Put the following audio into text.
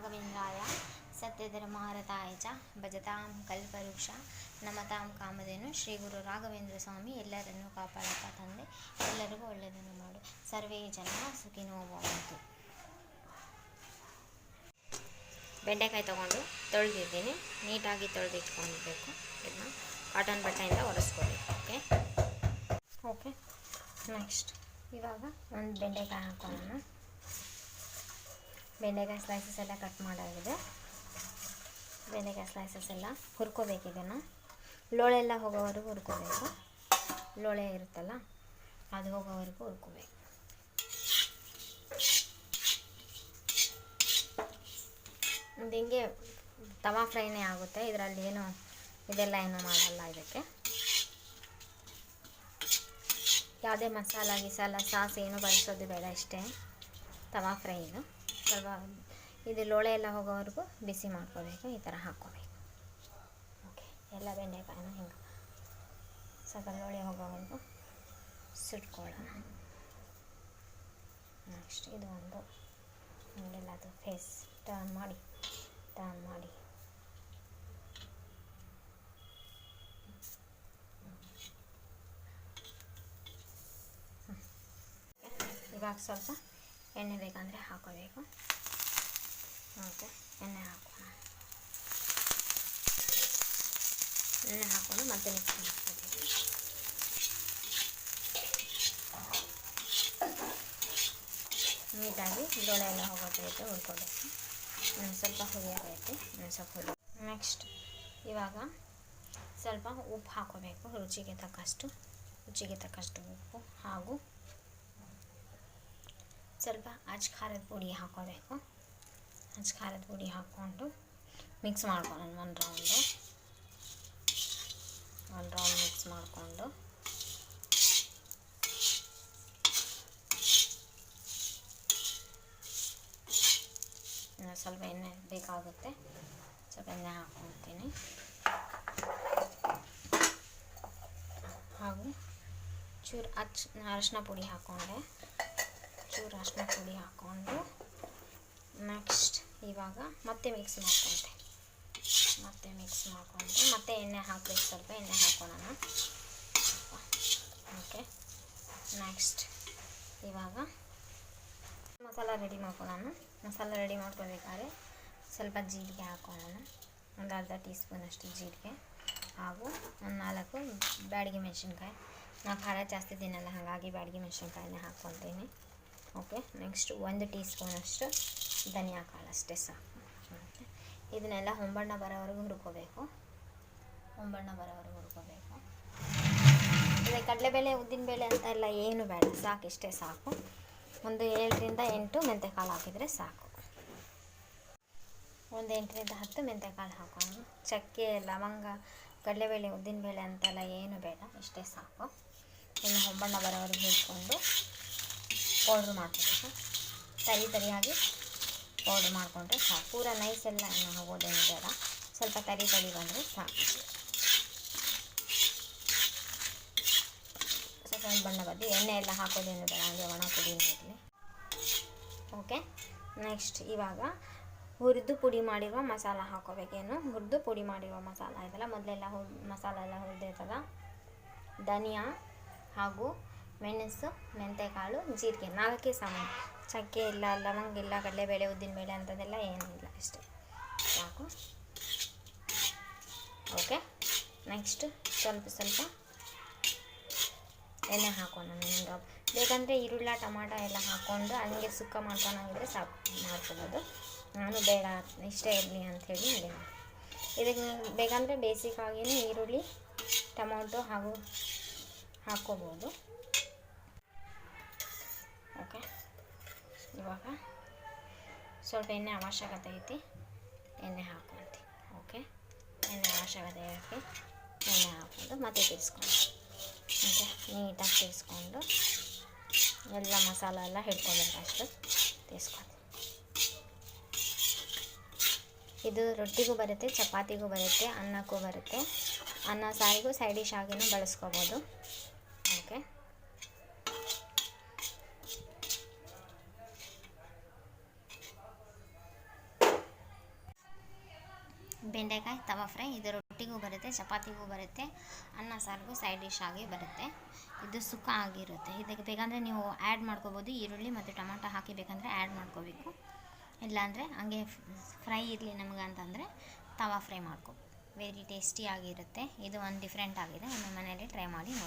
ರಾಘವೇಂದ್ರಾಯ ಸತ್ಯಧರ್ಮಾರತಾಯ ಚ ಭಜತಾಂ ಕಲ್ಪವೃಕ್ಷ ನಮತಾಂ ಕಾಮಧೇನು ಶ್ರೀ ಗುರು ರಾಘವೇಂದ್ರ ಸ್ವಾಮಿ ಎಲ್ಲರನ್ನೂ ಕಾಪಾಡಪ್ಪ ತಂದೆ ಎಲ್ಲರಿಗೂ ಒಳ್ಳೆಯದನ್ನು ಮಾಡು ಸರ್ವೇ ಜನ ಸುಖಿನೋ ಭವಂತು ಬೆಂಡೆಕಾಯಿ ತೊಗೊಂಡು ತೊಳೆದಿದ್ದೀನಿ. ನೀಟಾಗಿ ತೊಳೆದಿಟ್ಕೊಳ್ಬೇಕು ಇದನ್ನ ಕಾಟನ್ ಬಟ್ಟೆಯಿಂದ ಒರೆಸ್ಕೊಳ್ಳಿ ಓಕೆ ಓಕೆ ನೆಕ್ಸ್ಟ್ ಇವಾಗ ಒಂದು ಬೆಂಡೆಕಾಯಿ ಹಾಕೊಳ್ಳೋಣ ಬೆಂಡೆಕಾಯಿ ಸ್ಲೈಸಸ್ ಎಲ್ಲ ಕಟ್ ಮಾಡಾಗಿದೆ. ಬೆಂಡೆಕಾಯಿ ಸ್ಲೈಸಸ್ ಎಲ್ಲ ಹುರ್ಕೋಬೇಕು ಇದನ್ನು. ಲೋಳೆಲ್ಲ ಹೋಗೋವರೆಗೂ ಹುರ್ಕೋಬೇಕು. ಲೋಳೆ ಇರುತ್ತಲ್ಲ, ಅದು ಹೋಗೋವರೆಗೂ ಹುರ್ಕೋಬೇಕು. ಒಂದು ಹಿಂಗೆ ತವಾ ಫ್ರೈನೇ ಆಗುತ್ತೆ. ಇದರಲ್ಲಿ ಏನು, ಇದೆಲ್ಲ ಏನು ಮಾಡಲ್ಲ ಇದಕ್ಕೆ. ಯಾವುದೇ ಮಸಾಲ, ಗಿಸಾಲ, ಸಾಸ್ ಏನು ಬಳಸೋದು ಬೇಡ, ಇಷ್ಟೇ. ತವಾ ಫ್ರೈ ಇದು ಸ್ವಲ್ಪ ಇದು ಲೋಳೆ ಎಲ್ಲ ಹೋಗೋವರೆಗೂ ಬಿಸಿ ಮಾಡ್ಕೋಬೇಕು, ಈ ಥರ ಹಾಕ್ಕೋಬೇಕು. ಓಕೆ, ಎಲ್ಲ ಬೆಂಡೆಕಾಯಿನ ಹಿಂಗೆ ಸ್ವಲ್ಪ ಲೋಳೆ ಹೋಗೋವರೆಗೂ ಸುಟ್ಕೊಳ್ಳೋಣ. ನೆಕ್ಸ್ಟ್ ಇದು ಒಂದು ಹಿಂಗೆಲ್ಲ ಅದು ಫೇಸ್ ಟರ್ನ್ ಮಾಡಿ ಟರ್ನ್ ಮಾಡಿ. ಇವಾಗ ಸ್ವಲ್ಪ ಎಣ್ಣೆ ಬೇಕಂದರೆ ಹಾಕೋಬೇಕು ಓಕೆ ಎಣ್ಣೆ ಹಾಕೋಣ ಎಣ್ಣೆ ಹಾಕೊಂಡು ಮತ್ತೆ ಮಿಕ್ಸ್ ಮಾಡ್ಕೋಬೇಕು ನೀಟಾಗಿ ಡೊಳೆ ಎಲ್ಲ ಹೋಗೋದೈತೆ ಹುರ್ಕೋಬೇಕು ಇನ್ನೊಂದು ಸ್ವಲ್ಪ ಹುರಿಯಾಗೈತೆ ಸ್ವಲ್ಪ ಹುರಿ ನೆಕ್ಸ್ಟ್ ಇವಾಗ ಸ್ವಲ್ಪ ಉಪ್ಪು ಹಾಕೋಬೇಕು ರುಚಿಗೆ ತಕ್ಕಷ್ಟು ರುಚಿಗೆ ತಕ್ಕಷ್ಟು ಉಪ್ಪು ಹಾಗೂ ಸ್ವಲ್ಪ ಅಚ್ ಖಾರದ ಪುಡಿ ಹಾಕೋಬೇಕು ಅಚ್ ಖಾರದ ಪುಡಿ ಹಾಕ್ಕೊಂಡು ಮಿಕ್ಸ್ ಮಾಡ್ಕೊಳ್ಳೋಣ ಒಂದು ರೌಂಡು ಒಂದು ರೌಂಡ್ ಮಿಕ್ಸ್ ಮಾಡಿಕೊಂಡು ಸ್ವಲ್ಪ ಎಣ್ಣೆ ಬೇಕಾಗುತ್ತೆ ಸ್ವಲ್ಪ ಎಣ್ಣೆ ಹಾಕ್ಕೊಳ್ತೀನಿ ಹಾಗೂ ಚೂರು ಅಚ್ ಅರಶಿನ ಪುಡಿ ಹಾಕ್ಕೊಂಡೆ ಚೂರು ಅರಿಶಿನ ಪುಡಿ ಹಾಕ್ಕೊಂಡು ನೆಕ್ಸ್ಟ್ ಇವಾಗ ಮತ್ತೆ ಮಿಕ್ಸ್ ಮಾಡ್ಕೊಂಡೆ. ಮತ್ತೆ ಮಿಕ್ಸ್ ಮಾಡ್ಕೊಂಡು ಮತ್ತೆ ಎಣ್ಣೆ ಹಾಕಬೇಕು ಸ್ವಲ್ಪ, ಎಣ್ಣೆ ಹಾಕ್ಕೊಳ್ಳೋಣ ಓಕೆ. ನೆಕ್ಸ್ಟ್ ಇವಾಗ ಮಸಾಲ ರೆಡಿ ಮಾಡ್ಕೊಳ್ಳೋಣ ಮಸಾಲ ರೆಡಿ ಮಾಡ್ಕೊಳ್ಬೇಕಾದ್ರೆ ಸ್ವಲ್ಪ ಜೀರಿಗೆ ಹಾಕ್ಕೊಳ್ಳೋಣ ಒಂದು ಅರ್ಧ ಟೀ ಸ್ಪೂನಷ್ಟು ಜೀರಿಗೆ ಹಾಗೂ ಒಂದು ನಾಲ್ಕು ಬ್ಯಾಡಿಗೆ ಮೆಣಸಿನ್ಕಾಯಿ. ನಾವು ಖಾರ ಜಾಸ್ತಿ ತಿನ್ನಲ್ಲ, ಹಾಗಾಗಿ ಬ್ಯಾಡಿಗೆ ಮೆಣಸಿನ್ಕಾಯಿನ ಹಾಕ್ಕೊತೀನಿ. ಓಕೆ ನೆಕ್ಸ್ಟ್ ಒಂದು ಟೀ ಸ್ಪೂನಷ್ಟು ಧನಿಯಾ ಕಾಳು ಅಷ್ಟೇ ಸಾಕು. ಓಕೆ, ಇದನ್ನೆಲ್ಲ ಹೊಂಬಣ್ಣ ಬರೋವರೆಗೂ ಹುರ್ಕೋಬೇಕು. ಹೊಂಬಣ್ಣ ಬರೋವರೆಗೂ ಹುರ್ಕೋಬೇಕು. ಇದೆ ಕಡಲೆಬೇಳೆ, ಉದ್ದಿನಬೇಳೆ ಅಂತ ಎಲ್ಲ ಏನು ಬೇಡ, ಸಾಕು, ಇಷ್ಟೇ ಸಾಕು. ಒಂದು ಏಳರಿಂದ ಎಂಟು ಮೆಂತೆಕಾಳು ಹಾಕಿದರೆ ಸಾಕು. ಒಂದು ಎಂಟರಿಂದ ಹತ್ತು ಮೆಂತೆಕಾಳು ಹಾಕೋಣ. ಚಕ್ಕೆ, ಲವಂಗ, ಕಡಲೆಬೇಳೆ, ಉದ್ದಿನಬೇಳೆ ಅಂತೆಲ್ಲ ಏನು ಬೇಡ, ಇಷ್ಟೇ ಸಾಕು. ಇನ್ನು ಹೊಂಬಣ್ಣ ಬರೋವರೆಗೂ ಹಿಡ್ಕೊಂಡು ಪೌಡ್ರ್ ಮಾಡ್ಕೋಬೇಕು ತರಿ ತರಿಯಾಗಿ ಪೌಡ್ರ್ ಮಾಡಿಕೊಂಡ್ರೆ ಸಾಕು. ಪೂರ ನೈಸ್ ಎಲ್ಲ ಬೇಡ. ಸ್ವಲ್ಪ ತರಿ ತರಿ ಬಂದರೆ ಸಾಕು. ಸ್ವಲ್ಪ ಬಣ್ಣ ಬದ್ದು ಎಣ್ಣೆ ಎಲ್ಲ ಹಾಕೋದೇನು ಬೇಡ, ಹಾಗೆ ಒಣ ಪುಡಿ ಇರಲಿ. ಓಕೆ ನೆಕ್ಸ್ಟ್ ಇವಾಗ ಹುರಿದು ಪುಡಿ ಮಾಡಿರುವ ಮಸಾಲ ಹಾಕೋಬೇಕೇನು ಹುರಿದು ಪುಡಿ ಮಾಡಿರುವ ಮಸಾಲ ಇದೆಲ್ಲ ಮೊದಲೆಲ್ಲ ಹುರ್ ಮಸಾಲ ಎಲ್ಲ ಹುರಿದಿರ್ತದ. ಧನಿಯಾ ಹಾಗೂ ಮೆಣಸು, ಮೆಂತೆಕಾಳು, ಜೀರಿಗೆ ನಾಲ್ಕೇ ಸಾಮಾನು. ಚಕ್ಕೆ ಇಲ್ಲ, ಲವಂಗ ಇಲ್ಲ, ಕಡಲೆಬೇಳೆ, ಉದ್ದಿನಬೇಳೆ ಅಂಥದ್ದೆಲ್ಲ ಏನಿಲ್ಲ, ಅಷ್ಟೇ. ಸಾಕು. ಓಕೆ? ನೆಕ್ಸ್ಟ್ ಸ್ವಲ್ಪ ಸ್ವಲ್ಪ ಎಣ್ಣೆ ಹಾಕೋಣ ಡ್ರಾಪ್ ಬೇಕಂದರೆ ಈರುಳ್ಳ, ಟೊಮಾಟೊ ಎಲ್ಲ ಹಾಕ್ಕೊಂಡು ಹಂಗೆ ಸುಕ್ಕ ಮಾಡ್ಕೊಳಂಗಿದ್ರೆ ಸಾಕು. ಮಾಡ್ಕೊಬೋದು. ನಾನು ಬೇಡ, ಇಷ್ಟೇ ಇರಲಿ ಅಂಥೇಳಿ ಇದೆ ಇದಕ್ಕೆ ಬೇಕಂದರೆ ಬೇಸಿಕ್ಕಾಗಿಯೇ ಈರುಳ್ಳಿ, ಟೊಮೊಟೊ ಹಾಗೂ ಹಾಕ್ಕೋಬೋದು ಓಕೆ ಇವಾಗ ಸ್ವಲ್ಪ ಎಣ್ಣೆ ಅವಶ್ಯಕತೆ ಐತಿ. ಎಣ್ಣೆ ಹಾಕ್ಕೊಂತೀವಿ ಓಕೆ ಎಣ್ಣೆ ಅವಶ್ಯಕತೆ ಐತಿ. ಎಣ್ಣೆ ಹಾಕ್ಕೊಂಡು ಮತ್ತೆ ತಿರ್ಸ್ಕೊಂಡು ಮತ್ತು ನೀಟಾಗಿ ತಿರ್ಸ್ಕೊಂಡು ಎಲ್ಲ ಮಸಾಲ ಎಲ್ಲ ಹಿಡ್ಕೊಬೇಕಷ್ಟು ತಿರ್ಸ್ಕೊಂಡು. ಇದು ರೊಟ್ಟಿಗೂ ಬರುತ್ತೆ, ಚಪಾತಿಗೂ ಬರುತ್ತೆ, ಅನ್ನಕ್ಕೂ ಬರುತ್ತೆ. ಅನ್ನ ಸಾರಿಗೂ ಸೈಡ್ ಡಿಶ್ ಆಗಿನೂ ಬಳಸ್ಕೋಬೋದು ಓಕೆ ಬೆಂಡೆಕಾಯಿ ತವಾ ಫ್ರೈ, ಇದು ರೊಟ್ಟಿಗೂ ಬರುತ್ತೆ, ಚಪಾತಿಗೂ ಬರುತ್ತೆ, ಅನ್ನ, ಸಾರಿಗೂ ಸೈಡ್ ಡಿಶ್ ಆಗಿ ಬರುತ್ತೆ. ಇದು ಸುಕ್ಕ ಆಗಿರುತ್ತೆ. ಇದಕ್ಕೆ ಬೇಕಂದರೆ ನೀವು ಆ್ಯಡ್ ಮಾಡ್ಕೋಬೋದು, ಈರುಳ್ಳಿ ಮತ್ತು ಟೊಮಾಟೊ ಹಾಕಿ ಬೇಕಂದರೆ ಆ್ಯಡ್ ಮಾಡ್ಕೋಬೇಕು. ಇಲ್ಲಾಂದರೆ ಹಂಗೆ ಫ್ರೈ ಇರಲಿ ನಮಗೆ ಅಂತಂದರೆ ತವಾ ಫ್ರೈ ಮಾಡ್ಕೋ ವೆರಿ ಟೇಸ್ಟಿ ಆಗಿರುತ್ತೆ. ಇದು ಒಂದು ಡಿಫ್ರೆಂಟ್ ಆಗಿದೆ. ನಿಮ್ಮ ಮನೇಲಿ ಟ್ರೈ ಮಾಡಿ ನೋಡಿ.